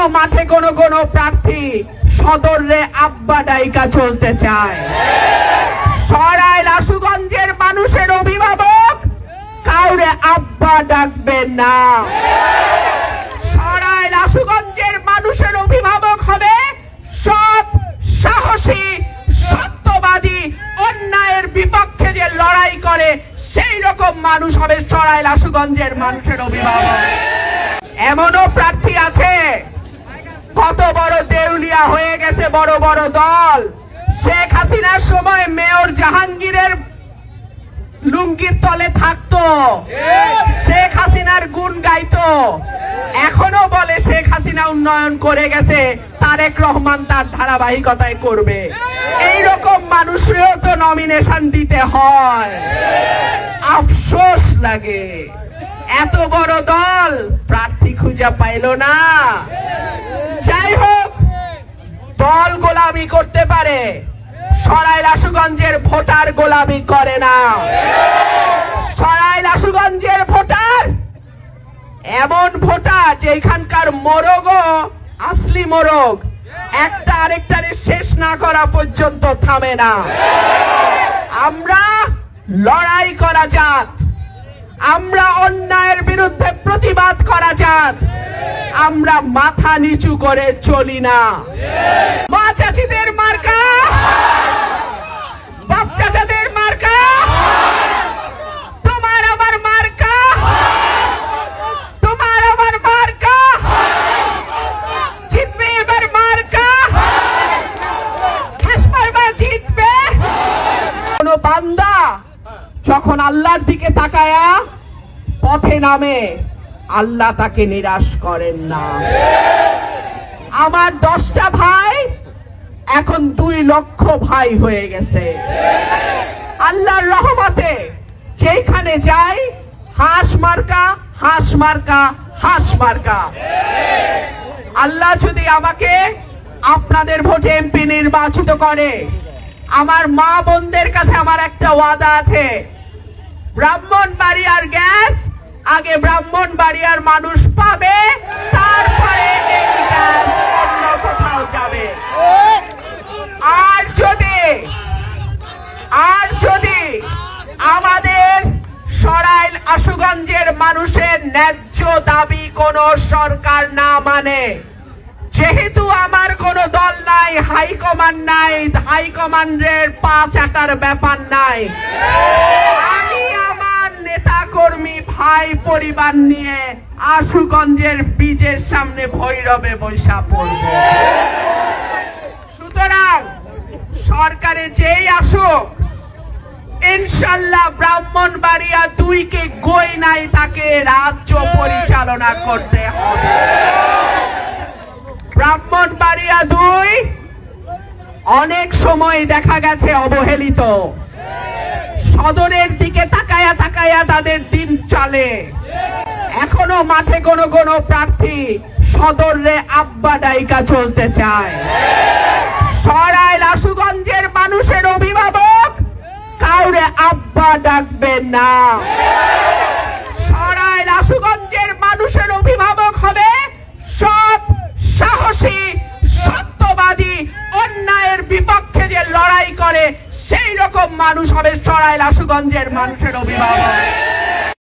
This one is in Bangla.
এখনও মাঠে কোন কোন প্রার্থী সদরে আব্বা ডাইকা চলতে চায়। সরাইল আশুগঞ্জের মানুষের অভিভাবক, কাউরে আব্বা ডাকবেন না। সরাইল আশুগঞ্জের মানুষের অভিভাবক হবে সৎ, সাহসী, সত্যবাদী, অন্যায়ের বিপক্ষে যে লড়াই করে, সেই রকম মানুষ হবে সরাইল আশুগঞ্জের মানুষের অভিভাবক। এমনও প্রার্থী আছে কত বড় দেউলিয়া হয়ে গেছে বড় বড় দল। শেখ হাসিনার সময় মেয়র জাহাঙ্গীরের লুঙ্গির তলে থাকতো। শেখ হাসিনার গুণ গাইতো। এখনও বলে শেখ হাসিনা উন্নয়ন করে গেছে, তারেক রহমান তার ধারাবাহিকতায় করবে। এই রকম মানুষেও তো নমিনেশন দিতে হয়। আফসোস লাগে। এত বড় দল প্রার্থী খুঁজে পাইল না। দল গোলামি করতে পারে। সরাই রাসুগঞ্জের ভোটার গোলামি করে না। সরাই রাসুগঞ্জের ভোটার এমন ভোটার যেখানকার মোরগও আসলি মোরগ। একটা আরেকটারে শেষ না করা পর্যন্ত থামে না। আমরা লড়াই করা যাক। আমরা অন্যায়ের বিরুদ্ধে প্রতিবাদ করা যাক। আমরা মাথা নিচু করে চলি না। মা চাচিদের মার্কা। বাপ মার্কা। তোমার আমার মার্কা। তোমার আমার মার্কা। জিতবে এবার মার্কা। জিতবে। কোন বান্দা যখন আল্লাহর দিকে তাকায়া পথে নামে আল্লাহ তাকে নিরাশ করেন না। আমার দশটা ভাই, এখন দুই লক্ষ ভাই হয়ে গেছে। আল্লাহর রহমতে যেখানে যাই, হাঁস মার্কা হাঁস মার্কা হাঁস মার্কা। আল্লাহ যদি আমাকে আপনাদের ভোটে এমপি নির্বাচিত করে, আমার মা বোনদের কাছে আমার একটা ওয়াদা আছে। ব্রাহ্মণ বাড়ি আর গ্যাস আগে ব্রাহ্মণ বাড়িয়ার মানুষ পাবে, তারপরে আর যদি আর যদি আমাদের সরাইল আশুগঞ্জের মানুষের ন্যায্য দাবি কোন সরকার না মানে যেহেতু আমার কোন দল নাই, হাইকমান্ড নাই, হাইকমান্ডের পা চাটার ব্যাপার নাই। আমি কর্মী, ভাই, পরিবার নিয়ে আশুগঞ্জের বীজের সামনে ভৈরবে বৈশা পড়ব। সুতরাং সরকারে যেই আসুক, ইনশাল্লাহ ব্রাহ্মণবাড়িয়া দুইকে গই নাই তাকে রাজ্য পরিচালনা করতে হবে। ব্রাহ্মণবাড়িয়া দুই অনেক সময় দেখা গেছে অবহেলিত। সদরের দিকে তাকায়া তাকায়া তাদের দিন চলে। এখনও মাঠে কোন কোন প্রার্থী সদরে আব্বা ডাইকা চলতে চায়। সরাই লাশুগঞ্জের মানুষের অভিভাবক, কাউরে আব্বা ডাকবে না সরাইল আশুগঞ্জের মানুষের অভিভাবক হবে সৎ সাহসী সত্যবাদী অন্যায়ের বিপক্ষে মানুষ হবে সরাইল আশুগঞ্জের মানুষের অভিভাবক।